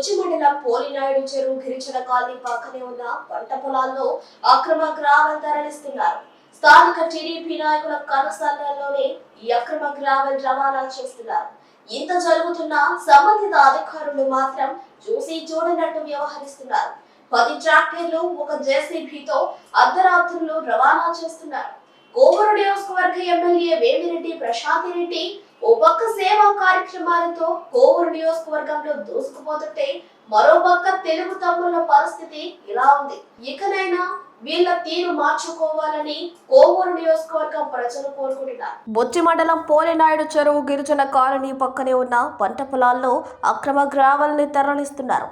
బుచ్చి మండలం పోలినాయుడు చెరువు గిరిజన కాలనీ పక్కనే ఉన్న పంట పొలాల్లో అక్రమ గ్రావెల్ తరలిస్తున్నారు స్థానిక టీడీపీ నాయకుల కనసాలలోనే ఈ అక్రమ గ్రావెల్ రవాణా చేస్తున్నారు. ఇంత జరుగుతున్నా సంబంధిత అధికారులు మాత్రం చూసి చూడనట్టు వ్యవహరిస్తున్నారు. పది ట్రాక్టర్లు ఒక జేసీబీతో అర్ధరాత్రులు రవాణా చేస్తున్నారు. కోవూరు నియోజకవర్గ ఎమ్మెల్యే వేమిరెడ్డి ప్రశాంతి రెడ్డి ఓ పక్క సేవా కార్యక్రమాలతో కోవూరు నియోజకవర్గంలో దూసుకుపోతుంటే మరో పక్క తెలుగు తమ్ముల పరిస్థితి ఇలా ఉంది. ఇకనైనా వీళ్ళ తీరు మార్చుకోవాలని కోవూరు నియోజకవర్గం ప్రజలు కోరుకుంటున్నారు. బొచ్చి మండలం పోలేనాయుడు చెరువు గిరిజన కాలనీ పక్కనే ఉన్న పంట పొలాల్లో అక్రమ గ్రావల్ని తరలిస్తున్నారు.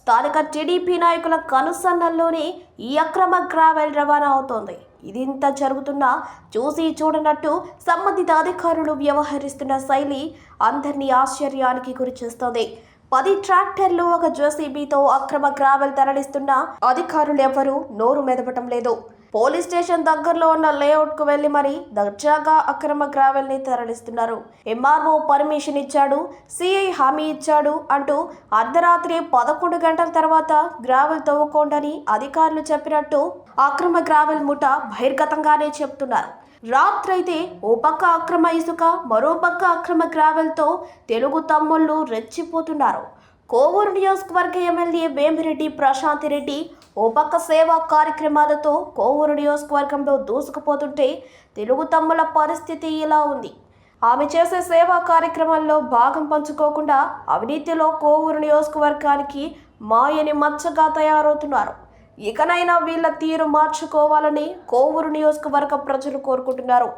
స్థానిక టీడీపీ నాయకుల కనుసన్నల్లోనే ఈ అక్రమ గ్రావెల్ రవాణా అవుతోంది. ఇదింత జరుగుతున్నా చూసి చూడనట్టు సంబంధిత అధికారులు వ్యవహరిస్తున్న శైలి అందరినీ ఆశ్చర్యానికి గురిచేస్తోంది పది ట్రాక్టర్లు ఒక జోసీబీతో అక్రమ గ్రావెల్ తరలిస్తున్న అధికారులు ఎవరూ నోరు మెదపటం లేదు. పోలీస్ స్టేషన్ దగ్గరలో ఉన్న లేఅవుట్కు వెళ్ళి మరి దర్జాగా అక్రమ గ్రావెల్ని తరలిస్తున్నారు. ఎంఆర్ఓ పర్మిషన్ ఇచ్చాడు సిఐ హామీ ఇచ్చాడు అంటూ అర్ధరాత్రి పదకొండు గంటల తర్వాత గ్రావెల్ తవ్వుకోండని అధికారులు చెప్పినట్టు అక్రమ గ్రావెల్ ముఠ బహిర్గతంగానే చెప్తున్నారు. రాత్రైతే ఓ పక్క అక్రమ ఇసుక మరో పక్క అక్రమ గ్రావెల్తో తెలుగు తమ్ముళ్ళు రెచ్చిపోతున్నారు. కోవూరు నియోజకవర్గ ఎమ్మెల్యే వేమిరెడ్డి ప్రశాంత్ రెడ్డి ఓ పక్క సేవా కార్యక్రమాలతో కోవూరు నియోజకవర్గంలో దూసుకుపోతుంటే తెలుగు తమ్ముల పరిస్థితి ఇలా ఉంది. ఆమె చేసే సేవా కార్యక్రమాల్లో భాగం పంచుకోకుండా అవినీతిలో కోవూరు నియోజకవర్గానికి మాయని మచ్చగా తయారవుతున్నారు. ఇకనైనా వీళ్ళ తీరు మార్చుకోవాలని కోవూరు నియోజకవర్గ ప్రజలు కోరుకుంటున్నారు.